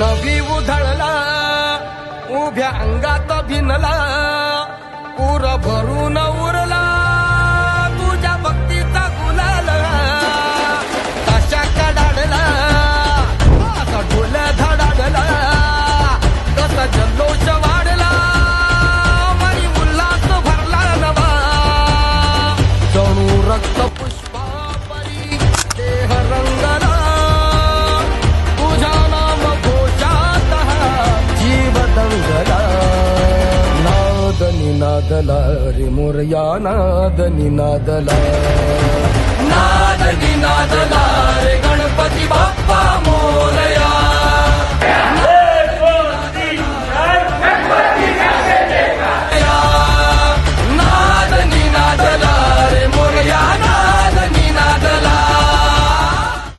नवी उधळला उभ्या अंगात भिनला उर भरून उरला तुझ्या भक्तीचा गुलाल. कशा कडाडला असा ढोल धडाडला कसा जल्लोष वाढला मरी उल्हास भरला नवा. जणू रक्त पुष्प नाद निनादला रे मोरया नाद निनादला नाद निनादला रे